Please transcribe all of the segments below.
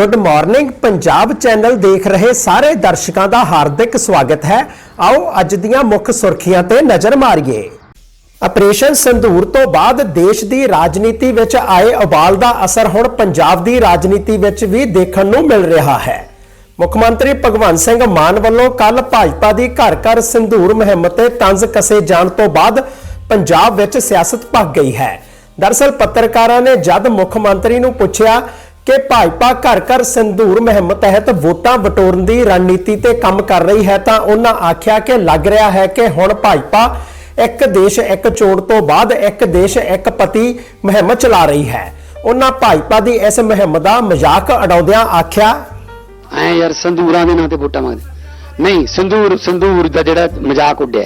Good morning Punjab channel ਦੇਖ ਰਹੇ ਸਾਰੇ ਦਰਸ਼ਕਾਂ ਦਾ ਹਾਰਦਿਕ ਸਵਾਗਤ ਹੈ। ਆਓ ਅੱਜ ਦੀਆਂ ਮੁੱਖ ਸੁਰਖੀਆਂ ਤੇ ਨਜ਼ਰ ਮਾਰੀਏ। ਆਪਰੇਸ਼ਨ ਸੰਧੂਰ ਤੋਂ ਬਾਅਦ ਦੇਸ਼ ਦੀ ਰਾਜਨੀਤੀ ਵਿੱਚ ਆਏ ਉਬਾਲ ਦਾ ਅਸਰ ਹੁਣ ਪੰਜਾਬ ਦੀ ਰਾਜਨੀਤੀ ਵਿੱਚ ਵੀ ਦੇਖਣ ਨੂੰ ਮਿਲ ਰਿਹਾ ਹੈ। ਮੁੱਖ ਮੰਤਰੀ ਭਗਵੰਤ ਸਿੰਘ ਮਾਨ ਵੱਲੋਂ ਕੱਲ ਭਾਜਪਾ ਦੀ ਘਰ ਘਰ ਸੰਧੂਰ ਮੁਹਿੰਮ ਤੇ ਤੰਜ਼ ਕਸੇ ਜਾਣ ਤੋਂ ਬਾਅਦ ਪੰਜਾਬ ਵਿੱਚ ਸਿਆਸਤ ਭੱਗ ਗਈ ਹੈ। ਦਰਸਲ ਪੱਤਰਕਾਰਾਂ ਨੇ ਜਦ ਮੁੱਖ ਮੰਤਰੀ ਨੂੰ ਪੁੱਛਿਆ ਕਿ ਭਾਜਪਾ ਘਰ ਘਰ ਸੰਧੂਰ ਮੁਹਿੰਮ ਤਹਿਤ ਵੋਟਾਂ ਬਟੋਰਨ ਦੀ ਰਣਨੀਤੀ ਤੇ ਕੰਮ ਕਰ ਰਹੀ ਹੈ ਤਾਂ ਉਹਨਾਂ ਆਖਿਆ ਕਿ ਲੱਗ ਰਿਹਾ ਹੈ ਕਿ ਹੁਣ ਭਾਜਪਾ ਇੱਕ ਦੇਸ਼ ਇੱਕ ਚੋਣ ਤੋਂ ਬਾਅਦ ਇੱਕ ਦੇਸ਼ ਇੱਕ ਪਤੀ ਮੁਹਿੰਮ ਚਲਾ ਰਹੀ ਹੈ। ਉਹਨਾਂ ਭਾਜਪਾ ਦੀ ਇਸ ਮੁਹਿੰਮ ਦਾ ਮਜ਼ਾਕ ਉਡਾਉਂਦਿਆਂ ਆਖਿਆ, ਐ ਯਾਰ ਸੰਧੂਰਾਂ ਦੇ ਨਾਂ ਤੇ ਵੋਟਾਂ ਮੰਗਦੇ। ਨਹੀਂ, ਸੰਧੂਰ ਸੰਧੂਰ ਦਾ ਜਿਹੜਾ ਮਜ਼ਾਕ ਉੱਡਿਆ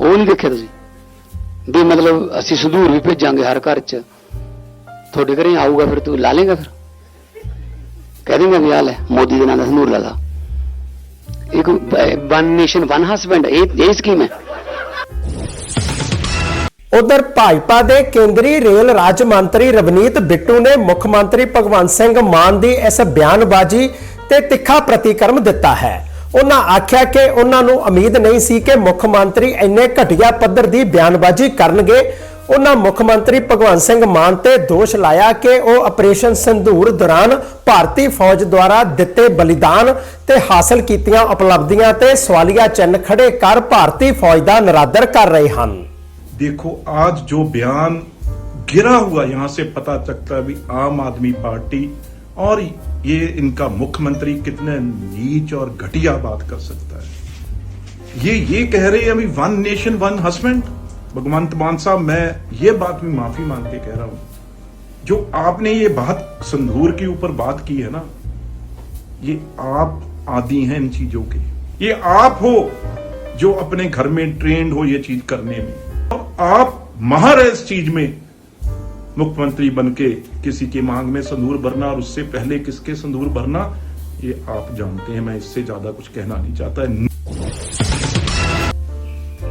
ਉਹ ਨਹੀਂ ਦੇਖਿਆ ਤੁਸੀਂ? ਵੀ ਮਤਲਬ ਅਸੀਂ ਸੰਧੂਰ ਵੀ ਭੇਜਾਂਗੇ ਹਰ ਘਰ 'ਚ। ਤੁਹਾਡੇ ਘਰੇ ਆਊਗਾ, ਫਿਰ ਤੂੰ ਲਾ ਲੇਗਾ ਫਿਰ? ਕਹਿ ਦੇਂਗਾ ਵੀ ਆ ਲੈ, ਮੋਦੀ ਦੇ ਨਾਂ ਦਾ ਸੰਧੂਰ ਲਾ ਲਾ ਇੱਕ ਵਨ ਨੇਸ਼ਨ ਵਨ ਹਸਬੈਂਡ ਇਹ ਇਹ ਸਕੀਮ ਹੈ। ਉਧਰ ਭਾਜਪਾ ਦੇ ਕੇਂਦਰੀ ਰੇਲ ਰਾਜ ਮੰਤਰੀ ਰਵਨੀਤ ਬਿੱਟੂ ਨੇ ਮੁੱਖ ਮੰਤਰੀ ਭਗਵੰਤ ਸਿੰਘ ਮਾਨ ਦੀ ਇਸ ਬਿਆਨਬਾਜ਼ੀ ਤੇ ਤਿੱਖਾ ਪ੍ਰਤੀਕਰਮ ਦਿੱਤਾ ਹੈ। ਉਹਨਾਂ ਆਖਿਆ ਕਿ ਉਹਨਾਂ ਨੂੰ ਉਮੀਦ ਨਹੀਂ ਸੀ ਕਿ ਮੁੱਖ ਮੰਤਰੀ ਇੰਨੇ ਘਟੀਆ ਪੱਧਰ ਦੀ ਬਿਆਨਬਾਜ਼ੀ ਕਰਨਗੇ। ਉਹਨਾਂ ਮੁੱਖ ਮੰਤਰੀ ਭਗਵੰਤ ਸਿੰਘ ਮਾਨ ਤੇ ਦੋਸ਼ ਲਾਇਆ ਕਿ ਉਹ ਆਪਰੇਸ਼ਨ ਸੰਧੂਰ ਦੌਰਾਨ ਭਾਰਤੀ ਫੌਜ ਦੁਆਰਾ ਦਿੱਤੇ ਬਲੀਦਾਨ ਤੇ ਹਾਸਲ ਕੀਤੀਆਂ ਉਪਲਬਧੀਆਂ ਤੇ ਸਵਾਲੀਆ ਚਿੰਨ੍ਹ ਖੜੇ ਕਰ ਭਾਰਤੀ ਫੌਜ ਦਾ ਨਿਰਾਦਰ ਕਰ ਰਹੇ ਹਨ देखो आज जो बयान गिरा हुआ यहां से पता चलता है भी आम आदमी पार्टी और ये इनका मुख्यमंत्री कितने नीच और घटिया बात कर सकता है ये ये कह रहे हैं अभी one nation one husband Bhagwant Mann साहब, मैं ये बात भी माफ़ी मांग के कह रहा हूँ। जो आपने ये बात संधूर के ऊपर बात की है ना, ये आप आदि हैं इन चीज़ों के। ये आप हो जो अपने घर में ट्रेंड हो ये चीज़ करने में। और आप माहर है इस चीज़ में। मुख्यमंत्री बन के किसी के मांग में संदूर भरना और उससे पहले किसके संदूर भरना, ये आप जानते हैं, मैं इससे ज़्यादा कुछ कहना नहीं चाहता।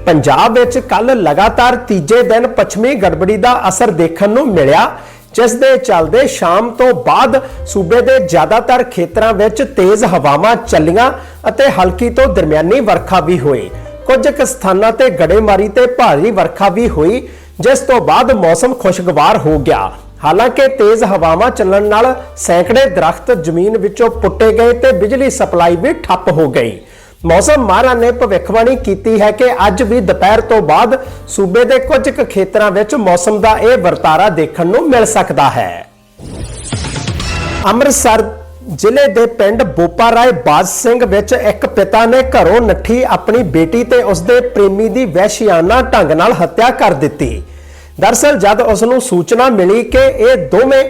ਪੰਜਾਬ ਵਿੱਚ ਕੱਲ ਲਗਾਤਾਰ ਤੀਜੇ ਦਿਨ ਪੱਛਮੀ ਗੜਬੜੀ ਦਾ ਅਸਰ ਦੇਖਣ ਨੂੰ ਮਿਲਿਆ, ਜਿਸ ਦੇ ਚੱਲਦੇ ਸ਼ਾਮ ਤੋਂ ਬਾਅਦ ਸੂਬੇ ਦੇ ਜ਼ਿਆਦਾਤਰ ਖੇਤਰਾਂ ਵਿੱਚ ਤੇਜ਼ ਹਵਾਵਾਂ ਚੱਲੀਆਂ ਅਤੇ ਹਲਕੀ ਤੋਂ ਦਰਮਿਆਨੀ ਵਰਖਾ ਵੀ ਹੋਈ। ਕੁਝ ਕੁ ਸਥਾਨਾਂ ਤੇ ਗੜੇਮਾਰੀ ਤੇ ਭਾਰੀ ਵਰਖਾ ਵੀ ਹੋਈ, ਜਿਸ ਤੋਂ ਬਾਅਦ ਮੌਸਮ ਖੁਸ਼ਗਵਾਰ ਹੋ ਗਿਆ। ਹਾਲਾਂਕਿ ਤੇਜ਼ ਹਵਾਵਾਂ ਚੱਲਣ ਨਾਲ ਸੈਂਕੜੇ ਦਰਖਤ ਜ਼ਮੀਨ ਵਿੱਚੋਂ ਪੁੱਟੇ ਗਏ ਤੇ ਬਿਜਲੀ ਸਪਲਾਈ ਵੀ ਠੱਪ ਹੋ ਗਈ। ਮੌਸਮ ਮਾਹਰਾਂ ਨੇ ਭਵਿੱਖਬਾਣੀ ਕੀਤੀ ਹੈ ਕਿ ਅੱਜ ਵੀ ਦੁਪਹਿਰ ਤੋਂ ਬਾਅਦ ਸੂਬੇ ਦੇ ਕੁਝ ਕੁ ਖੇਤਰਾਂ ਵਿੱਚ ਮੌਸਮ ਦਾ ਇਹ ਵਰਤਾਰਾ ਦੇਖਣ ਨੂੰ ਮਿਲ ਸਕਦਾ ਹੈ। ਅੰਮ੍ਰਿਤਸਰ ਜ਼ਿਲ੍ਹੇ ਦੇ ਪਿੰਡ ਬੋਪਾ ਰਾਏ ਬਾਜ ਸਿੰਘ ਵਿੱਚ ਇੱਕ ਪਿਤਾ ਨੇ ਘਰੋਂ ਨੱਠੀ ਆਪਣੀ ਬੇਟੀ ਤੇ ਉਸਦੇ ਪ੍ਰੇਮੀ ਦੀ ਵਹਿਸ਼ਿਆਨਾ ਢੰਗ ਨਾਲ ਹੱਤਿਆ ਕਰ ਦਿੱਤੀ। ਦਰਸਲ ਜਦ ਉਸ ਨੂੰ ਸੂਚਨਾ ਮਿਲੀ ਕਿ ਇਹ ਦੋਵੇਂ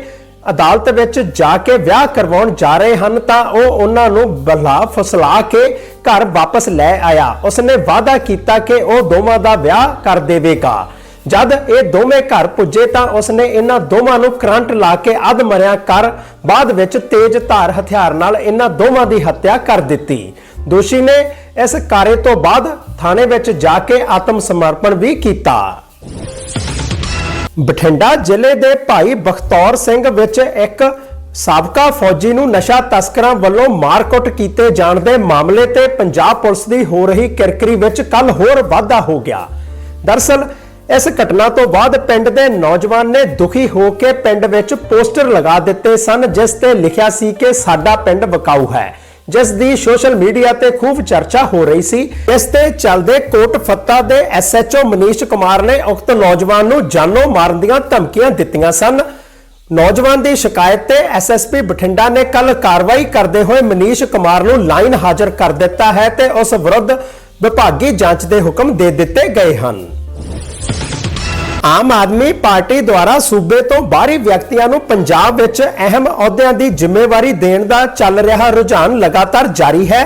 ਅਦਾਲਤ ਵਿੱਚ ਜਾ ਕੇ ਵਿਆਹ ਕਰਵਾਉਣ ਜਾ ਰਹੇ ਹਨ ਤਾਂ ਉਹ ਉਹਨਾਂ ਨੂੰ ਬਲਾ ਫਸਲਾ ਕੇ ਘਰ ਵਾਪਸ ਲੈ ਆਇਆ। ਉਸਨੇ ਵਾਅਦਾ ਕੀਤਾ ਕਿ ਉਹ ਦੋਵਾਂ ਦਾ ਵਿਆਹ ਕਰ ਦੇਵੇਗਾ। ਜਦ ਇਹ ਦੋਵੇਂ ਘਰ ਪੁੱਜੇ ਤਾਂ ਉਸਨੇ ਇਹਨਾਂ ਦੋਵਾਂ ਨੂੰ ਕਰੰਟ ਲਾ ਕੇ ਅੱਧ ਮਰਿਆ ਕਰ ਬਾਅਦ ਵਿੱਚ ਤੇਜ਼ ਧਾਰ ਹਥਿਆਰ ਨਾਲ ਇਹਨਾਂ ਦੋਵਾਂ ਦੀ ਹੱਤਿਆ ਕਰ ਦਿੱਤੀ। ਦੋਸ਼ੀ ਨੇ ਇਸ ਕਾਰੇ ਤੋਂ ਬਾਅਦ ਥਾਣੇ ਵਿੱਚ ਜਾ ਕੇ ਆਤਮ ਸਮਰਪਣ ਵੀ ਕੀਤਾ। ਬਠਿੰਡਾ ਜ਼ਿਲ੍ਹੇ ਦੇ ਭਾਈ ਬਖਤੌਰ ਸਿੰਘ ਵਿੱਚ ਇੱਕ ਸਾਬਕਾ ਫੌਜੀ ਨੂੰ ਨਸ਼ਾ ਤਸਕਰਾਂ ਵੱਲੋਂ ਮਾਰਕੁੱਟ ਕੀਤੇ ਜਾਣ ਦੇ ਮਾਮਲੇ ਤੇ ਪੰਜਾਬ ਪੁਲਿਸ ਦੀ ਹੋ ਰਹੀ ਕਿਰਕਰੀ ਵਿੱਚ ਕੱਲ ਹੋਰ ਵਾਧਾ ਹੋ ਗਿਆ। ਦਰਸਲ, ਇਸ ਘਟਨਾ ਤੋਂ ਬਾਅਦ ਪਿੰਡ ਦੇ ਨੌਜਵਾਨ ਨੇ ਦੁਖੀ ਹੋ ਕੇ ਪਿੰਡ ਵਿੱਚ ਪੋਸਟਰ ਲਗਾ ਦਿੱਤੇ ਸਨ, ਜਿਸ ਤੇ ਲਿਖਿਆ ਸੀ ਕਿ ਸਾਡਾ ਪਿੰਡ ਬਕਾਊ ਹੈ। ਜਿਸ ਦੀ ਸੋਸ਼ਲ ਮੀਡੀਆ ਤੇ ਖੂਬ ਚਰਚਾ ਹੋ ਰਹੀ ਸੀ, ਇਸ ਤੇ ਚੱਲਦੇ ਕੋਟ ਫੱਤਾ ਦੇ ਐਸਐਚਓ ਮਨੀਸ਼ ਕੁਮਾਰ ਨੇ ਉਕਤ ਨੌਜਵਾਨ ਨੂੰ ਜਾਨੋਂ ਮਾਰਨ ਦੀਆਂ ਧਮਕੀਆਂ ਦਿੱਤੀਆਂ ਸਨ। ਨੌਜਵਾਨ ਦੀ ਸ਼ਿਕਾਇਤ ਤੇ ਐਸਐਸਪੀ ਬਠਿੰਡਾ ਨੇ ਕੱਲ ਕਾਰਵਾਈ ਕਰਦੇ ਹੋਏ ਮਨੀਸ਼ ਕੁਮਾਰ ਨੂੰ ਲਾਈਨ ਹਾਜ਼ਰ ਕਰ ਦਿੱਤਾ ਹੈ ਤੇ ਉਸ ਵਿਰੁੱਧ ਵਿਭਾਗੀ ਜਾਂਚ ਦੇ ਹੁਕਮ ਦੇ ਦਿੱਤੇ ਗਏ ਹਨ। ਆਮ ਆਦਮੀ ਪਾਰਟੀ ਦੁਆਰਾ ਸੂਬੇ ਤੋਂ ਬਾਹਰੀ ਵਿਅਕਤੀਆਂ ਨੂੰ ਪੰਜਾਬ ਵਿੱਚ ਅਹਿਮ ਅਹੁਦਿਆਂ ਦੀ ਜ਼ਿੰਮੇਵਾਰੀ ਦੇਣ ਦਾ ਚੱਲ ਰਿਹਾ ਰੁਝਾਨ ਲਗਾਤਾਰ ਜਾਰੀ ਹੈ।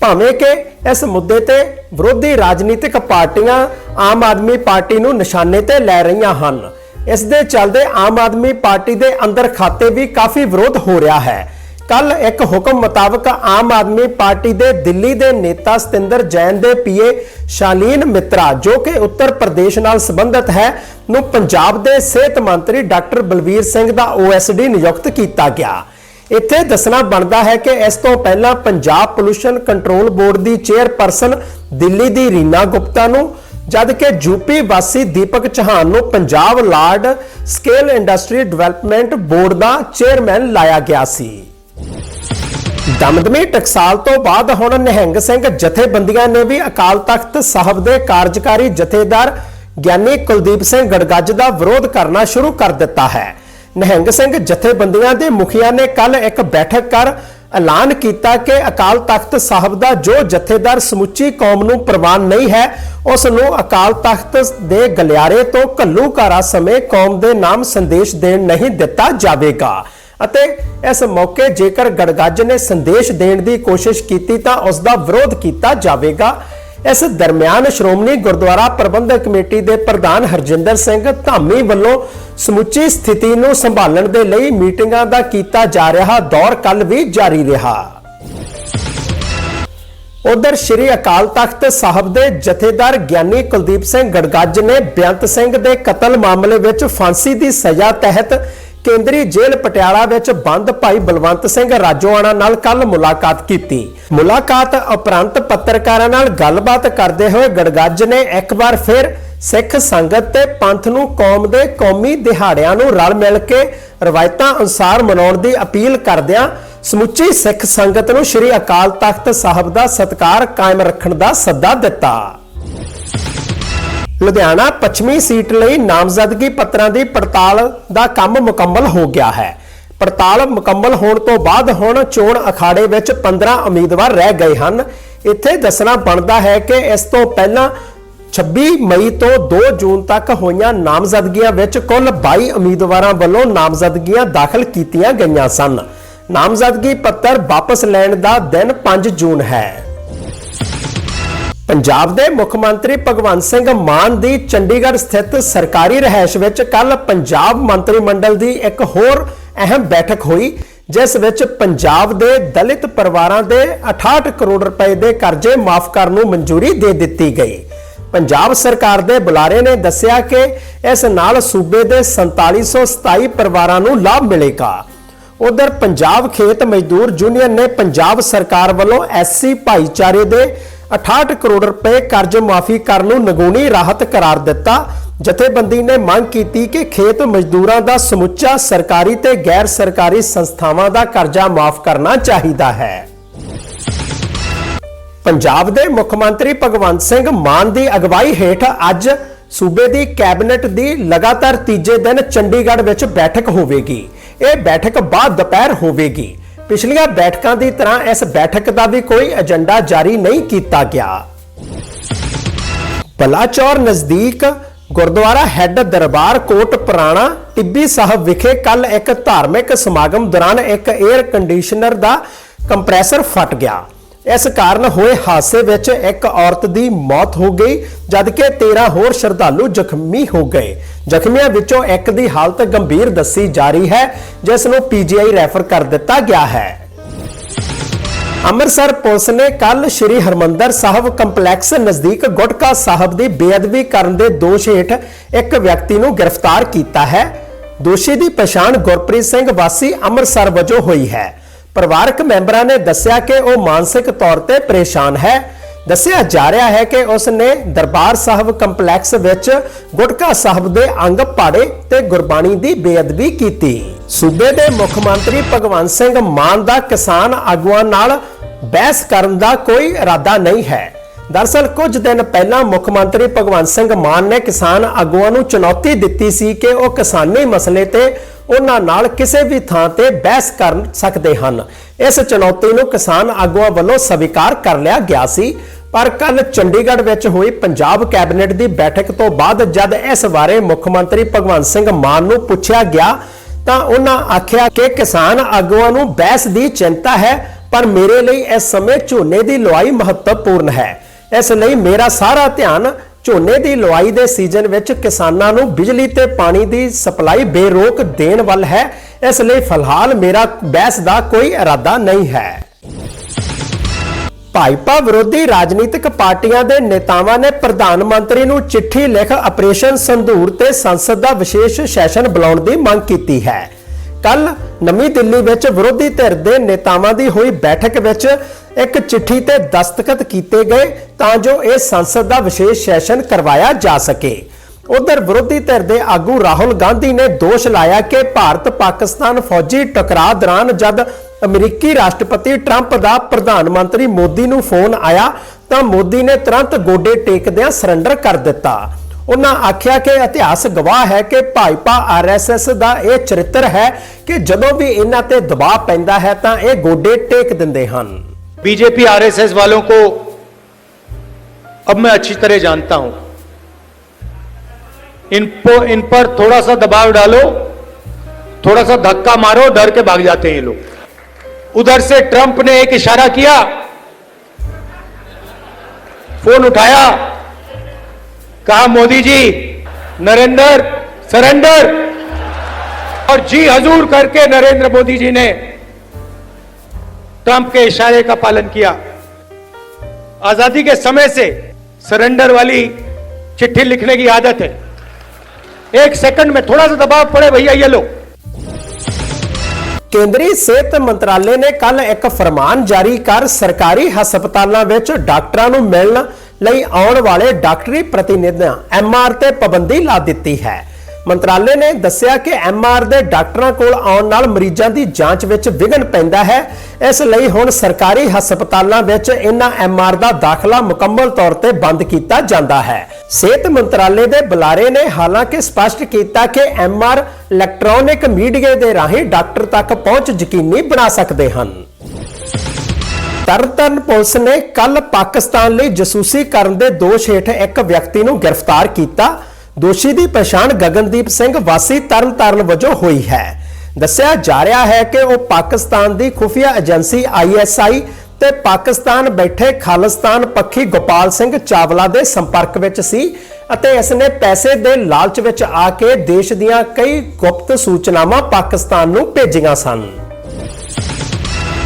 ਭਾਵੇਂ ਕਿ ਇਸ ਮੁੱਦੇ ਤੇ ਵਿਰੋਧੀ ਰਾਜਨੀਤਿਕ ਪਾਰਟੀਆਂ ਆਮ ਆਦਮੀ ਪਾਰਟੀ ਨੂੰ ਨਿਸ਼ਾਨੇ ਤੇ ਲੈ ਰਹੀਆਂ ਹਨ। ਇਸ ਦੇ ਚੱਲਦੇ ਆਮ ਆਦਮੀ ਪਾਰਟੀ ਦੇ ਅੰਦਰ ਖਾਤੇ ਵੀ ਕਾਫੀ ਵਿਰੋਧ ਹੋ ਰਿਹਾ ਹੈ। ਕੱਲ ਇੱਕ ਹੁਕਮ ਮੁਤਾਬਕ ਆਮ ਆਦਮੀ ਪਾਰਟੀ ਦੇ ਦਿੱਲੀ ਦੇ ਨੇਤਾ ਸਤਿੰਦਰ ਜੈਨ ਦੇ ਪੀਏ ਸ਼ਾਲੀਨ ਮਿੱਤਰਾ, ਜੋ ਕਿ ਉੱਤਰ ਪ੍ਰਦੇਸ਼ ਨਾਲ ਸੰਬੰਧਿਤ ਹੈ, ਨੂੰ ਪੰਜਾਬ ਦੇ ਸਿਹਤ ਮੰਤਰੀ ਡਾਕਟਰ ਬਲਵੀਰ ਸਿੰਘ ਦਾ ਓਐਸਡੀ ਨਿਯੁਕਤ ਕੀਤਾ ਗਿਆ। ਇੱਥੇ ਦੱਸਣਾ ਬਣਦਾ ਹੈ ਕਿ ਇਸ ਤੋਂ ਪਹਿਲਾਂ ਪੰਜਾਬ ਪੋਲੂਸ਼ਨ ਕੰਟਰੋਲ ਬੋਰਡ ਦੀ ਚੇਅਰਪਰਸਨ ਦਿੱਲੀ ਦੀ ਰੀਨਾ ਗੁਪਤਾ ਨੂੰ ਜਦ ਕਿ ਯੂਪੀ ਵਾਸੀ ਦੀਪਕ ਚੌਹਾਨ ਨੂੰ Punjab large scale industry development board ਦਾ ਚੇਅਰਮੈਨ ਲਾਇਆ ਗਿਆ ਸੀ। ਦਮਦਮੀ ਟਕਸਾਲ ਤੋਂ ਬਾਅਦ ਹੁਣ ਨਿਹੰਗ ਸਿੰਘ ਜਥੇਬੰਦੀਆਂ ਨੇ ਵੀ ਅਕਾਲ ਤਖਤ ਸਾਹਿਬ ਦੇ ਕਾਰਜਕਾਰੀ ਜਥੇਦਾਰ ਗਿਆਨੀ ਕੁਲਦੀਪ ਸਿੰਘ ਗੜਗੱਜ ਦਾ ਵਿਰੋਧ ਕਰਨਾ ਸ਼ੁਰੂ ਕਰ ਦਿੱਤਾ ਹੈ। ਨਿਹੰਗ ਸਿੰਘ ਜਥੇਬੰਦੀਆਂ ਦੇ ਮੁਖੀਆਂ ਨੇ ਕੱਲ ਇੱਕ ਬੈਠਕ ਕਰ ਐਲਾਨ ਕੀਤਾ ਕਿ ਅਕਾਲ ਤਖਤ ਸਾਹਿਬ ਦਾ ਜੋ ਜਥੇਦਾਰ ਸਮੁੱਚੀ ਕੌਮ ਨੂੰ ਪ੍ਰਵਾਨ ਨਹੀਂ ਹੈ ਉਸ ਨੂੰ ਅਕਾਲ ਤਖਤ ਦੇ ਗਲਿਆਰੇ ਤੋਂ ਘੱਲੂਘਾਰਾ ਸਮੇਂ ਕੌਮ ਦੇ ਨਾਮ ਸੰਦੇਸ਼ ਦੇਣ ਨਹੀਂ ਦਿੱਤਾ ਜਾਵੇਗਾ। ਅਤੇ ਇਸ ਮੌਕੇ ਜੇਕਰ ਗੜਗੱਜ ਨੇ ਸੰਦੇਸ਼ ਦੇਣ ਦੀ ਕੋਸ਼ਿਸ਼ ਕੀਤੀ ਤਾਂ ਉਸ ਦਾ ਵਿਰੋਧ ਕੀਤਾ ਜਾਵੇਗਾ। ਇਸ ਦਰਮਿਆਨ ਸ਼੍ਰੋਮਣੀ ਗੁਰਦੁਆਰਾ ਪ੍ਰਬੰਧਕ ਕਮੇਟੀ ਦੇ ਪ੍ਰਧਾਨ ਹਰਜਿੰਦਰ ਸਿੰਘ ਧਾਮੀ ਵੱਲੋਂ ਸਮੁੱਚੀ ਸਥਿਤੀ ਨੂੰ ਸੰਭਾਲਣ ਦੇ ਲਈ ਮੀਟਿੰਗਾਂ ਦਾ ਕੀਤਾ ਜਾ ਰਿਹਾ ਦੌਰ ਕੱਲ ਵੀ ਜਾਰੀ ਰਿਹਾ। ਉਧਰ ਸ਼੍ਰੀ ਅਕਾਲ ਤਖਤ ਸਾਹਿਬ ਦੇ ਜਥੇਦਾਰ ਗਿਆਨੀ ਕੁਲਦੀਪ ਸਿੰਘ ਗੜਗੱਜ ਨੇ ਬੇਅੰਤ ਸਿੰਘ ਦੇ ਕਤਲ ਮਾਮਲੇ ਵਿੱਚ ਫਾਂਸੀ ਦੀ ਸਜ਼ਾ ਤਹਿਤ ਕੇਂਦਰੀ ਜੇਲ੍ਹ ਪਟਿਆਲਾ ਵਿੱਚ ਬੰਦ ਭਾਈ ਬਲਵੰਤ ਸਿੰਘ ਰਾਜੋਆਣਾ ਨਾਲ ਕੱਲ ਮੁਲਾਕਾਤ ਕੀਤੀ। ਮੁਲਾਕਾਤ ਉਪਰੰਤ ਪੱਤਰਕਾਰਾਂ ਨਾਲ ਗੱਲਬਾਤ ਕਰਦੇ ਹੋਏ ਗੜਗੱਜ ਨੇ ਇੱਕ ਵਾਰ ਫਿਰ ਸਿੱਖ ਸੰਗਤ ਤੇ ਪੰਥ ਨੂੰ ਕੌਮ ਦੇ ਕੌਮੀ ਦਿਹਾੜਿਆਂ ਨੂੰ ਰਲ ਮਿਲ ਕੇ ਰਵਾਇਤਾਂ ਅਨੁਸਾਰ ਮਨਾਉਣ ਦੀ ਅਪੀਲ ਕਰਦਿਆਂ ਸਮੁੱਚੀ ਸਿੱਖ ਸੰਗਤ ਨੂੰ ਸ੍ਰੀ ਅਕਾਲ ਤਖਤ ਸਾਹਿਬ ਦਾ ਸਤਕਾਰ ਕਾਇਮ ਰੱਖਣ ਦਾ ਸੱਦਾ ਦਿੱਤਾ। ਲੁਧਿਆਣਾ ਪੱਛਮੀ ਸੀਟ ਲਈ ਨਾਮਜ਼ਦਗੀ ਪੱਤਰਾਂ ਦੀ ਪੜਤਾਲ ਦਾ ਕੰਮ ਮੁਕੰਮਲ ਹੋ ਗਿਆ ਹੈ। ਪੜਤਾਲ ਮੁਕੰਮਲ ਹੋਣ ਤੋਂ ਬਾਅਦ ਹੁਣ ਚੋਣ ਅਖਾੜੇ ਵਿੱਚ 15 ਉਮੀਦਵਾਰ ਰਹਿ ਗਏ ਹਨ। ਇੱਥੇ ਦੱਸਣਾ ਬਣਦਾ ਹੈ ਕਿ ਇਸ ਤੋਂ ਪਹਿਲਾਂ 26 ਮਈ ਤੋਂ 2 ਜੂਨ ਤੱਕ ਹੋਈਆਂ ਨਾਮਜ਼ਦਗੀਆਂ ਵਿੱਚ ਕੁੱਲ 22 ਉਮੀਦਵਾਰਾਂ ਵੱਲੋਂ ਨਾਮਜ਼ਦਗੀਆਂ ਦਾਖਲ ਕੀਤੀਆਂ ਗਈਆਂ ਸਨ। ਨਾਮਜ਼ਦਗੀ ਪੱਤਰ ਵਾਪਸ ਲੈਣ ਦਾ ਦਿਨ 5 ਜੂਨ ਹੈ। ਪੰਜਾਬ ਦੇ ਮੁੱਖ ਮੰਤਰੀ ਭਗਵੰਤ ਸਿੰਘ ਮਾਨ ਦੀ ਚੰਡੀਗੜ੍ਹ ਸਥਿਤ ਸਰਕਾਰੀ ਰਹਿائش ਵਿੱਚ ਕੱਲ ਪੰਜਾਬ ਮੰਤਰੀ ਮੰਡਲ ਦੀ ਇੱਕ ਹੋਰ ਅਹਿਮ ਬੈਠਕ ਹੋਈ, ਜਿਸ ਵਿੱਚ ਪੰਜਾਬ ਦੇ ਦਲਿਤ ਪਰਿਵਾਰਾਂ ਦੇ 68 ਕਰੋੜ ਰੁਪਏ ਦੇ ਕਰਜ਼ੇ ਮਾਫ ਕਰਨ ਨੂੰ ਮਨਜ਼ੂਰੀ ਦੇ ਦਿੱਤੀ ਗਈ। ਪੰਜਾਬ ਸਰਕਾਰ ਦੇ ਬੁਲਾਰੇ ਨੇ ਦੱਸਿਆ ਕਿ ਇਸ ਨਾਲ ਸੂਬੇ ਦੇ 4727 ਪਰਿਵਾਰਾਂ ਨੂੰ ਲਾਭ ਮਿਲੇਗਾ। ਉਧਰ ਪੰਜਾਬ ਖੇਤ ਮਜ਼ਦੂਰ ਯੂਨੀਅਨ ਨੇ ਪੰਜਾਬ ਸਰਕਾਰ ਵੱਲੋਂ ਐਸਸੀ ਭਾਈਚਾਰੇ ਦੇ 68 ਕਰੋੜ ਰੁਪਏ ਕਰਜ਼ ਮਾਫੀ ਕਰਨ ਨੂੰ ਨਗੂਣੀ ਰਾਹਤ ਕਰਾਰ ਦਿੱਤਾ। ਜਥੇਬੰਦੀ ਨੇ ਮੰਗ ਕੀਤੀ ਕਿ ਖੇਤ ਮਜ਼ਦੂਰਾਂ ਦਾ ਸਮੁੱਚਾ ਸਰਕਾਰੀ ਤੇ ਗੈਰ ਸਰਕਾਰੀ ਸੰਸਥਾਵਾਂ ਦਾ ਕਰਜ਼ਾ ਮਾਫ ਕਰਨਾ ਚਾਹੀਦਾ ਹੈ। ਪੰਜਾਬ ਦੇ ਮੁੱਖ ਮੰਤਰੀ ਭਗਵੰਤ ਸਿੰਘ ਮਾਨ ਦੀ ਅਗਵਾਈ ਹੇਠ ਅੱਜ ਸੂਬੇ ਦੀ ਕੈਬਨਿਟ ਦੀ ਲਗਾਤਾਰ ਤੀਜੇ ਦਿਨ ਚੰਡੀਗੜ੍ਹ ਵਿੱਚ ਬੈਠਕ ਹੋਵੇਗੀ। ਇਹ ਬੈਠਕ ਬਾਅਦ ਦੁਪਹਿਰ ਹੋਵੇਗੀ। ਪਿਛਲੀਆਂ ਬੈਠਕਾਂ ਦੀ ਤਰ੍ਹਾਂ ਇਸ ਬੈਠਕ ਦਾ ਵੀ ਕੋਈ ਏਜੰਡਾ ਜਾਰੀ ਨਹੀਂ ਕੀਤਾ ਗਿਆ। ਬਲਾਚੌਰ ਨਜ਼ਦੀਕ ਗੁਰਦੁਆਰਾ ਹੈੱਡ ਦਰਬਾਰ ਕੋਟ ਪੁਰਾਣਾ ਟਿੱਬੀ ਸਾਹਿਬ ਵਿਖੇ ਕੱਲ ਇੱਕ ਧਾਰਮਿਕ ਸਮਾਗਮ ਦੌਰਾਨ ਇੱਕ 에ਅਰ ਕੰਡੀਸ਼ਨਰ ਦਾ ਕੰਪਰੈਸਰ ਫਟ ਗਿਆ। ਇਸ ਕਾਰਨ ਹੋਏ ਹਾਦਸੇ ਵਿੱਚ ਇੱਕ ਔਰਤ ਦੀ ਮੌਤ ਹੋ ਗਈ, ਜਦਕਿ 13 ਹੋਰ ਸ਼ਰਧਾਲੂ ਜ਼ਖਮੀ ਹੋ ਗਏ। ਜ਼ਖਮੀਆਂ ਵਿੱਚੋਂ ਇੱਕ ਦੀ ਹਾਲਤ ਗੰਭੀਰ ਦੱਸੀ ਜਾ ਰਹੀ ਹੈ, ਜਿਸ ਨੂੰ ਪੀਜੀਆਈ ਰੈਫਰ ਕਰ ਦਿੱਤਾ ਗਿਆ ਹੈ। ਅੰਮ੍ਰਿਤਸਰ ਪੁਲਿਸ ਨੇ ਕੱਲ ਸ੍ਰੀ ਹਰਮੰਦਰ ਸਾਹਿਬ ਕੰਪਲੈਕਸ ਨਜ਼ਦੀਕ ਗੁਟਕਾ ਸਾਹਿਬ ਦੀ ਬੇਅਦਬੀ ਕਰਨ ਦੇ ਦੋਸ਼ ਹੇਠ ਇੱਕ ਵਿਅਕਤੀ ਨੂੰ ਗ੍ਰਿਫਤਾਰ ਕੀਤਾ ਹੈ। ਦੋਸ਼ੀ ਦੀ ਪਛਾਣ ਗੁਰਪ੍ਰੀਤ ਸਿੰਘ ਵਾਸੀ ਅੰਮ੍ਰਿਤਸਰ ਵਜੋਂ ਹੋਈ ਹੈ। ਪਰਿਵਾਰਕ ਮੈਂਬਰਾਂ ਨੇ ਦੱਸਿਆ ਕਿ ਉਹ ਮਾਨਸਿਕ ਤੌਰ ਤੇ ਪਰੇਸ਼ਾਨ ਹੈ। ਦੱਸਿਆ ਜਾ ਰਿਹਾ ਹੈ ਕਿ ਉਸ ਨੇ ਦਰਬਾਰ ਸਾਹਿਬ ਕੰਪਲੈਕਸ ਵਿੱਚ ਗੁਟਕਾ ਸਾਹਿਬ ਦੇ ਅੰਗ ਪਾੜੇ ਤੇ ਗੁਰਬਾਣੀ ਦੀ ਬੇਅਦਬੀ ਕੀਤੀ। ਸੂਬੇ ਦੇ ਮੁੱਖ ਮੰਤਰੀ ਭਗਵੰਤ ਸਿੰਘ ਮਾਨ ਦਾ ਕਿਸਾਨ ਆਗੂਆਂ ਨਾਲ ਬਹਿਸ ਕਰਨ ਦਾ ਕੋਈ ਇਰਾਦਾ ਨਹੀਂ ਹੈ। ਦਰਅਸਲ ਕੁਝ ਦਿਨ ਪਹਿਲਾਂ ਮੁੱਖ ਮੰਤਰੀ ਭਗਵੰਤ ਸਿੰਘ ਮਾਨ ਨੇ ਕਿਸਾਨ ਆਗੂਆਂ ਨੂੰ ਚੁਣੌਤੀ ਦਿੱਤੀ ਸੀ ਕਿ ਉਹ ਕਿਸਾਨੀ ਮਸਲੇ ਤੇ ਉਹਨਾਂ ਨਾਲ ਕਿਸੇ ਵੀ ਥਾਂ ਤੇ ਬਹਿਸ ਕਰ ਸਕਦੇ ਹਨ। ਇਸ ਚੁਣੌਤੀ ਨੂੰ ਕਿਸਾਨ ਆਗੂਆਂ ਵੱਲੋਂ ਸਵੀਕਾਰ ਕਰ ਲਿਆ ਗਿਆ ਸੀ। ਪਰ ਕੱਲ ਚੰਡੀਗੜ੍ਹ ਵਿੱਚ ਹੋਈ ਪੰਜਾਬ ਕੈਬਨਿਟ ਦੀ ਬੈਠਕ ਤੋਂ ਬਾਅਦ ਜਦ ਇਸ ਬਾਰੇ ਮੁੱਖ ਮੰਤਰੀ ਭਗਵੰਤ ਸਿੰਘ ਮਾਨ ਨੂੰ ਪੁੱਛਿਆ ਗਿਆ, ਤਾਂ ਉਹਨਾਂ ਆਖਿਆ ਕਿ ਕਿਸਾਨ ਆਗੂਆਂ ਨੂੰ ਬਹਿਸ ਦੀ ਚਿੰਤਾ ਹੈ, ਪਰ ਮੇਰੇ ਲਈ ਇਸ ਸਮੇਂ ਝੋਨੇ ਦੀ ਲੁਆਈ ਮਹੱਤਵਪੂਰਨ ਹੈ। ਇਸ ਲਈ ਮੇਰਾ ਸਾਰਾ ਧਿਆਨ ਝੋਨੇ ਦੀ ਲੁਆਈ ਦੇ ਸੀਜ਼ਨ ਵਿੱਚ ਕਿਸਾਨਾਂ ਨੂੰ ਬਿਜਲੀ ਤੇ ਪਾਣੀ ਦੀ ਸਪਲਾਈ ਬੇਰੋਕ ਦੇਣ ਵੱਲ ਹੈ। ਇਸ ਲਈ ਫਿਲਹਾਲ ਮੇਰਾ ਬਹਿਸ ਦਾ ਕੋਈ ਇਰਾਦਾ ਨਹੀਂ ਹੈ। ਭਾਜਪਾ ਵਿਰੋਧੀ ਰਾਜਨੀਤਿਕ ਪਾਰਟੀਆਂ ਦੇ ਨੇਤਾਵਾਂ ਨੇ ਪ੍ਰਧਾਨ ਮੰਤਰੀ ਨੂੰ ਚਿੱਠੀ ਲਿਖ ਆਪਰੇਸ਼ਨ ਸੰਧੂਰ ਤੇ ਸੰਸਦ ਦਾ ਵਿਸ਼ੇਸ਼ ਸੈਸ਼ਨ ਬੁਲਾਉਣ ਦੀ ਮੰਗ ਕੀਤੀ ਹੈ। ਕੱਲ ਨਵੀਂ ਦਿੱਲੀ ਵਿੱਚ ਵਿਰੋਧੀ ਧਿਰ ਦੇ ਨੇਤਾਵਾਂ ਦੀ ਹੋਈ ਬੈਠਕ ਵਿੱਚ ਇੱਕ ਚਿੱਠੀ ਤੇ ਦਸਤਖਤ ਕੀਤੇ ਗਏ ਤਾਂ ਜੋ ਇਹ ਸੰਸਦ ਦਾ ਵਿਸ਼ੇਸ਼ ਸੈਸ਼ਨ ਕਰਵਾਇਆ ਜਾ ਸਕੇ। ਉਧਰ ਵਿਰੋਧੀ ਧਿਰ ਦੇ ਆਗੂ ਰਾਹੁਲ ਗਾਂਧੀ ਨੇ ਦੋਸ਼ ਲਾਇਆ ਕਿ ਭਾਰਤ ਪਾਕਿਸਤਾਨ ਫੌਜੀ ਟਕਰਾਅ ਦੌਰਾਨ ਜਦ ਅਮਰੀਕੀ ਰਾਸ਼ਟਰਪਤੀ ਟਰੰਪ ਦਾ ਪ੍ਰਧਾਨ ਮੰਤਰੀ ਮੋਦੀ ਨੂੰ ਫੋਨ ਆਇਆ ਤਾਂ ਮੋਦੀ ਨੇ ਤੁਰੰਤ ਗੋਡੇ ਟੇਕਦਿਆਂ ਸਰੈਂਡਰ ਕਰ ਦਿੱਤਾ। ਉਹਨਾਂ ਆਖਿਆ ਕਿ ਇਤਿਹਾਸ ਗਵਾਹ ਹੈ ਕਿ ਭਾਜਪਾ ਆਰਐਸਐਸ ਦਾ ਇਹ ਚਰਿੱਤਰ ਹੈ ਕਿ ਜਦੋਂ ਵੀ ਇਹਨਾਂ ਤੇ ਦਬਾਅ ਪੈਂਦਾ ਹੈ ਤਾਂ ਇਹ ਗੋਡੇ ਟੇਕ ਦਿੰਦੇ ਹਨ। बीजेपी आरएसएस वालों को अब मैं अच्छी तरह जानता हूँ। इन पो, इन पर थोड़ा सा दबाव डालो थोड़ा सा धक्का मारो डर के भाग जाते हैं ये लोग। उधर से ट्रंप ने एक इशारा किया फ़ोन उठाया कहा मोदी जी नरेंद्र सरेंडर। और जी हजूर करके नरेंद्र मोदी जी ने ट्रंप के इशारे का पालन किया आजादी के समय से सरेंडर वाली चिट्ठी लिखने की आदत है एक सेकंड में थोड़ा सा दबाव पड़े भैया ये लो ਕੇਂਦਰੀ ਸਿਹਤ ਮੰਤਰਾਲੇ ਨੇ ਕੱਲ ਇੱਕ ਫਰਮਾਨ ਜਾਰੀ ਕਰ ਸਰਕਾਰੀ ਹਸਪਤਾਲਾਂ ਵਿੱਚ ਡਾਕਟਰਾਂ ਨੂੰ ਮਿਲਣ ਲਈ ਆਉਣ ਵਾਲੇ ਡਾਕਟਰੀ ਪ੍ਰਤੀਨਿਧਾਂ ਐਮਆਰ ਤੇ ਪਾਬੰਦੀ ਲਾ ਦਿੱਤੀ ਹੈ ਮੰਤਰਾਲੇ ਨੇ ਦੱਸਿਆ ਕਿ ਐਮਆਰ ਦੇ ਡਾਕਟਰਾਂ ਕੋਲ ਆਉਣ ਨਾਲ ਮਰੀਜ਼ਾਂ ਦੀ ਜਾਂਚ ਵਿੱਚ ਵਿਘਨ ਪੈਂਦਾ ਹੈ। ਇਸ ਲਈ ਹੁਣ ਸਰਕਾਰੀ ਹਸਪਤਾਲਾਂ ਵਿੱਚ ਇਹਨਾਂ ਐਮਆਰ ਦਾ ਦਾਖਲਾ ਮੁਕੰਮਲ ਤੌਰ ਤੇ ਬੰਦ ਕੀਤਾ ਜਾਂਦਾ ਹੈ। ਸਿਹਤ ਮੰਤਰਾਲੇ ਦੇ ਬੁਲਾਰੇ ਨੇ ਹਾਲਾਂਕਿ ਸਪਸ਼ਟ ਕੀਤਾ ਕਿ ਐਮਆਰ ਇਲੈਕਟ੍ਰੋਨਿਕ ਮੀਡੀਆ ਦੇ ਰਾਹੀਂ ਡਾਕਟਰ ਤੱਕ ਪਹੁੰਚ ਯਕੀਨੀ ਬਣਾ ਸਕਦੇ ਹਨ। ਤਰਨਤਾਰਨ ਪੁਲਿਸ ਨੇ ਕੱਲ ਪਾਕਿਸਤਾਨ ਲਈ ਜਸੂਸੀ ਕਰਨ ਦੇ ਦੋਸ਼ ਹੇਠ ਇੱਕ ਵਿਅਕਤੀ ਨੂੰ ਗ੍ਰਿਫਤਾਰ ਕੀਤਾ। ਦੋਸ਼ੀ ਦੀ ਪਛਾਣ ਗਗਨਦੀਪ ਸਿੰਘ ਵਾਸੀ ਤਰਨਤਾਰਨ ਵਜੋਂ ਹੋਈ ਹੈ। ਦੱਸਿਆ ਜਾ ਰਿਹਾ ਹੈ ਕਿ ਉਹ ਪਾਕਿਸਤਾਨ ਦੀ ਖੁਫੀਆ ਏਜੰਸੀ ਆਈਐਸਆਈ ਤੇ ਪਾਕਿਸਤਾਨ ਬੈਠੇ ਖਾਲਿਸਤਾਨ ਪੱਖੀ ਗੋਪਾਲ ਸਿੰਘ ਚਾਵਲਾ ਦੇ ਸੰਪਰਕ ਵਿੱਚ ਸੀ ਅਤੇ ਇਸ ਨੇ ਪੈਸੇ ਦੇ ਲਾਲਚ ਵਿੱਚ ਆ ਕੇ ਦੇਸ਼ ਦੀਆਂ ਕਈ ਗੁਪਤ ਸੂਚਨਾਵਾਂ ਪਾਕਿਸਤਾਨ ਨੂੰ ਭੇਜੀਆਂ ਸਨ।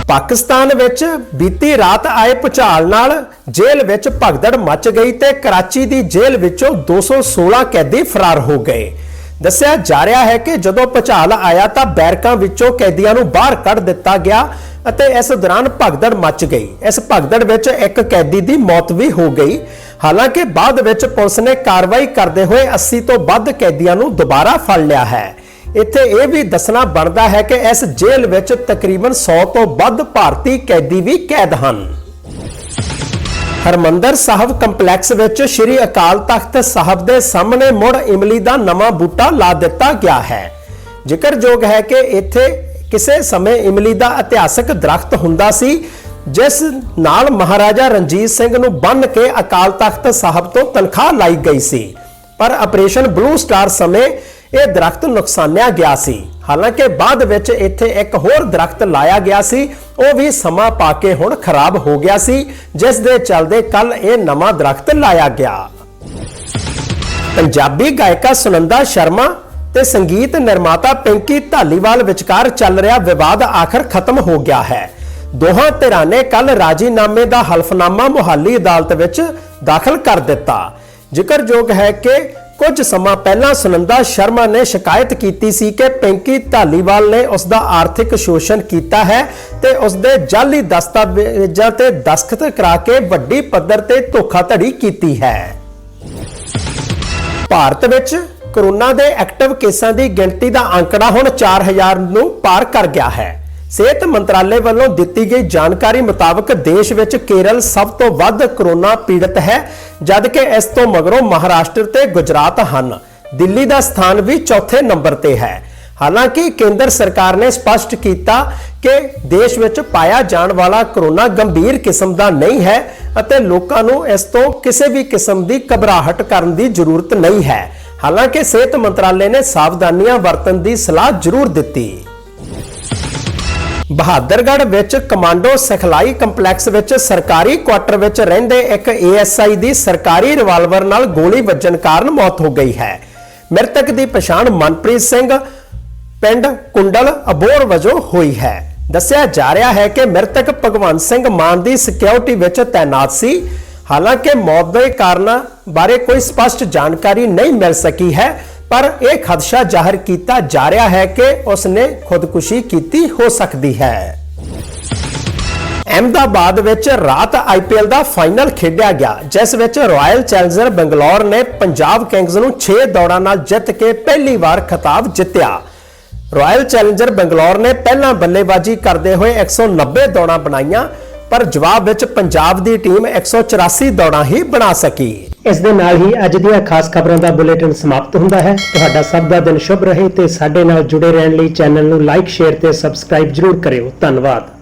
ਪਾਕਿਸਤਾਨ ਵਿੱਚ ਬੀਤੀ ਰਾਤ ਆਏ ਭੁਚਾਲ ਨਾਲ ਜੇਲ੍ਹ ਵਿੱਚ ਭਗਦੜ ਮਚ ਗਈ ਤੇ ਕਰਾਚੀ ਦੀ ਜੇਲ੍ਹ ਵਿੱਚੋਂ 216 ਕੈਦੀ ਫਰਾਰ ਹੋ ਗਏ। ਦੱਸਿਆ ਜਾ ਰਿਹਾ ਹੈ ਕਿ ਜਦੋਂ ਭੁਚਾਲ ਆਇਆ ਤਾਂ ਬੈਰਕਾਂ ਵਿੱਚੋਂ ਕੈਦੀਆਂ ਨੂੰ ਬਾਹਰ ਕੱਢ ਦਿੱਤਾ ਗਿਆ ਅਤੇ ਇਸ ਦੌਰਾਨ ਭਗਦੜ ਮਚ ਗਈ। ਇਸ ਭਗਦੜ ਵਿੱਚ ਇੱਕ ਕੈਦੀ ਦੀ ਮੌਤ ਵੀ ਹੋ ਗਈ। ਹਾਲਾਂਕਿ ਬਾਅਦ ਵਿੱਚ ਪੁਲਿਸ ਨੇ ਕਾਰਵਾਈ ਕਰਦੇ ਹੋਏ 80 ਤੋਂ ਵੱਧ ਕੈਦੀਆਂ ਨੂੰ ਦੁਬਾਰਾ ਫੜ ਲਿਆ ਹੈ। ਇੱਥੇ ਇਹ ਵੀ ਦੱਸਣਾ ਬਣਦਾ ਹੈ ਕਿ ਇਸ ਜੇਲ੍ਹ ਵਿੱਚ ਤਕਰੀਬਨ 100 ਤੋਂ ਵੱਧ ਭਾਰਤੀ ਕੈਦੀ ਵੀ ਕੈਦ ਹਨ। ਹਰਮੰਦਰ ਸਾਹਿਬ ਕੰਪਲੈਕਸ ਵਿੱਚ ਸ੍ਰੀ ਅਕਾਲ ਤਖਤ ਸਾਹਿਬ ਦੇ ਸਾਹਮਣੇ ਮੁੜ ਇਮਲੀ ਦਾ ਨਵਾਂ ਬੂਟਾ ਲਾ ਦਿੱਤਾ ਗਿਆ ਹੈ। ਜ਼ਿਕਰਯੋਗ ਹੈ ਕਿ ਇੱਥੇ ਕਿਸੇ ਸਮੇਂ ਇਮਲੀ ਦਾ ਇਤਿਹਾਸਕ ਦਰਖਤ ਹੁੰਦਾ ਸੀ, ਜਿਸ ਨਾਲ ਮਹਾਰਾਜਾ ਰਣਜੀਤ ਸਿੰਘ ਨੂੰ ਬੰਨ ਕੇ ਅਕਾਲ ਤਖਤ ਸਾਹਿਬ ਤੋਂ ਤਨਖਾਹ ਲਾਈ ਗਈ ਸੀ। ਪਰ ਆਪਰੇਸ਼ਨ ਬਲੂ ਸਟਾਰ ਸਮੇਂ ਇਹ ਦਰਖਤ ਨੁਕਸਾਨਿਆ ਗਿਆ ਸੀ। ਹਾਲਾਂਕਿ ਬਾਅਦ ਵਿੱਚ ਇੱਥੇ ਇੱਕ ਹੋਰ ਦਰਖਤ ਲਾਇਆ ਗਿਆ ਸੀ। ਉਹ ਵੀ ਸਮਾਂ ਪਾ ਕੇ ਹੁਣ ਖਰਾਬ ਹੋ ਗਿਆ ਸੀ। ਜਿਸ ਦੇ ਚੱਲਦੇ ਕੱਲ ਇਹ ਨਵਾਂ ਦਰਖਤ ਲਾਇਆ ਗਿਆ। ਪੰਜਾਬੀ ਗਾਇਕਾ ਸੁਨੰਦਾ ਸ਼ਰਮਾ ਤੇ ਸੰਗੀਤ ਨਿਰਮਾਤਾ ਪਿੰਕੀ ਢਾਲੀਵਾਲ ਵਿਚਕਾਰ ਚੱਲ ਰਿਹਾ ਵਿਵਾਦ ਆਖਰ ਖਤਮ ਹੋ ਗਿਆ ਹੈ। ਦੋਹਾਂ ਧਿਰਾਂ ਨੇ ਕੱਲ ਰਾਜੀਨਾਮੇ ਦਾ ਹਲਫਨਾਮਾ ਮੁਹਾਲੀ ਅਦਾਲਤ ਵਿੱਚ ਦਾਖਲ ਕਰ ਦਿੱਤਾ। ਜ਼ਿਕਰਯੋਗ ਹੈ ਕਿ ਕੁਝ ਸਮਾਂ ਪਹਿਲਾਂ ਸੁਨੰਦਾ ਸ਼ਰਮਾ ਨੇ ਸ਼ਿਕਾਇਤ ਕੀਤੀ ਸੀ ਕਿ ਪਿੰਕੀ ਢਾਲੀਵਾਲ ਨੇ ਉਸ ਦਾ ਆਰਥਿਕ ਸ਼ੋਸ਼ਣ ਕੀਤਾ ਹੈ ਤੇ ਉਸ ਦੇ ਜਾਲੀ ਦਸਤਾਵੇਜ਼ਾਂ ਤੇ ਦਸਖਤ ਕਰਾ ਕੇ ਵੱਡੀ ਪੱਧਰ ਤੇ ਧੋਖਾਧੜੀ ਕੀਤੀ ਹੈ। ਭਾਰਤ ਵਿੱਚ ਕੋਰੋਨਾ ਦੇ ਐਕਟਿਵ ਕੇਸਾਂ ਦੀ ਗਿਣਤੀ ਦਾ ਅੰਕੜਾ ਹੁਣ 4000 ਨੂੰ ਪਾਰ ਕਰ ਗਿਆ ਹੈ। ਸਿਹਤ ਮੰਤਰਾਲੇ ਵੱਲੋਂ ਦਿੱਤੀ ਗਈ ਜਾਣਕਾਰੀ ਮੁਤਾਬਕ ਦੇਸ਼ ਵਿੱਚ ਕੇਰਲ ਸਭ ਤੋਂ ਵੱਧ ਕਰੋਨਾ ਪੀੜਤ ਹੈ ਜਦਕਿ ਇਸ ਤੋਂ ਮਗਰੋਂ ਮਹਾਰਾਸ਼ਟਰ ਤੇ ਗੁਜਰਾਤ ਹਨ। ਦਿੱਲੀ ਦਾ ਸਥਾਨ ਵੀ ਚੌਥੇ ਨੰਬਰ ਤੇ ਹੈ। ਹਾਲਾਂਕਿ ਕੇਂਦਰ ਸਰਕਾਰ ਨੇ ਸਪਸ਼ਟ ਕੀਤਾ ਕਿ ਦੇਸ਼ ਵਿੱਚ ਪਾਇਆ ਜਾਣ ਵਾਲਾ ਕਰੋਨਾ ਗੰਭੀਰ ਕਿਸਮ ਦਾ ਨਹੀਂ ਹੈ ਅਤੇ ਲੋਕਾਂ ਨੂੰ ਇਸ ਤੋਂ ਕਿਸੇ ਵੀ ਕਿਸਮ ਦੀ ਘਬਰਾਹਟ ਕਰਨ ਦੀ ਜ਼ਰੂਰਤ ਨਹੀਂ ਹੈ। ਹਾਲਾਂਕਿ ਸਿਹਤ ਮੰਤਰਾਲੇ ਨੇ ਸਾਵਧਾਨੀਆਂ ਵਰਤਣ ਦੀ ਸਲਾਹ ਜ਼ਰੂਰ ਦਿੱਤੀ। ਬਹਾਦਰਗੜ੍ਹ ਵਿੱਚ ਕਮਾਂਡੋ ਸਿਖਲਾਈ ਕੰਪਲੈਕਸ ਵਿੱਚ ਸਰਕਾਰੀ ਕੁਆਟਰ ਵਿੱਚ ਰਹਿੰਦੇ ਇੱਕ ਏਐਸਆਈ ਦੀ ਸਰਕਾਰੀ ਰਿਵਾਲਵਰ ਨਾਲ ਗੋਲੀ ਵੱਜਣ ਕਾਰਨ ਮੌਤ ਹੋ ਗਈ ਹੈ। ਮ੍ਰਿਤਕ ਦੀ ਪਛਾਣ ਮਨਪ੍ਰੀਤ ਸਿੰਘ, ਪਿੰਡ ਕੁੰਡਲ ਅਬੋਰ ਵਜੋਂ ਹੋਈ ਹੈ। ਦੱਸਿਆ ਜਾ ਰਿਹਾ ਹੈ ਕਿ ਮ੍ਰਿਤਕ ਭਗਵੰਤ ਸਿੰਘ ਮਾਨ ਦੀ ਸਿਕਿਉਰਿਟੀ ਵਿੱਚ ਤਾਇਨਾਤ ਸੀ। ਹਾਲਾਂਕਿ ਮੌਤ ਦੇ ਕਾਰਨਾਂ ਬਾਰੇ ਕੋਈ ਸਪਸ਼ਟ ਜਾਣਕਾਰੀ ਨਹੀਂ ਮਿਲ ਸਕੀ ਹੈ। ਪਰ ਇਹ ਖਦਸ਼ਾ ਜ਼ਾਹਰ ਕੀਤਾ ਜਾ ਰਿਹਾ ਹੈ ਕਿ ਉਸ ਨੇ ਖੁਦਕੁਸ਼ੀ ਕੀਤੀ ਹੋ ਸਕਦੀ ਹੈ। ਅਹਿਮਦਾਬਾਦ ਵਿੱਚ ਰਾਤ ਆਈਪੀਐਲ ਦਾ ਫਾਈਨਲ ਖੇਡਿਆ ਗਿਆ, ਜਿਸ ਵਿੱਚ ਰਾਇਲ ਚੈਲੰਜਰ ਬੰਗਲੌਰ ਨੇ ਪੰਜਾਬ ਕਿੰਗਜ਼ ਨੂੰ 6 ਦੌੜਾਂ ਨਾਲ ਜਿੱਤ ਕੇ ਪਹਿਲੀ ਵਾਰ ਖਿਤਾਬ ਜਿੱਤਿਆ। ਰਾਇਲ ਚੈਲੰਜਰ ਬੰਗਲੌਰ ਨੇ ਪਹਿਲਾਂ ਬੱਲੇਬਾਜ਼ੀ ਕਰਦੇ ਹੋਏ 190 ਦੌੜਾਂ ਬਣਾਈਆਂ ਪਰ ਜਵਾਬ ਵਿੱਚ ਪੰਜਾਬ ਦੀ ਟੀਮ 184 ਦੌੜਾਂ ਹੀ ਬਣਾ ਸਕੀ। ਇਸ ਦੇ ਨਾਲ ਹੀ ਅੱਜ ਦੀਆਂ ਖਾਸ ਖਬਰਾਂ ਦਾ ਬੁਲੇਟਿਨ ਸਮਾਪਤ ਹੁੰਦਾ ਹੈ। ਤੁਹਾਡਾ ਸਭ ਦਾ ਦਿਨ ਸ਼ੁਭ ਰਹੇ ਤੇ ਸਾਡੇ ਨਾਲ ਜੁੜੇ ਰਹਿਣ ਲਈ ਚੈਨਲ ਨੂੰ ਲਾਈਕ, ਸ਼ੇਅਰ ਤੇ ਸਬਸਕ੍ਰਾਈਬ ਜਰੂਰ ਕਰਿਓ। ਧੰਨਵਾਦ।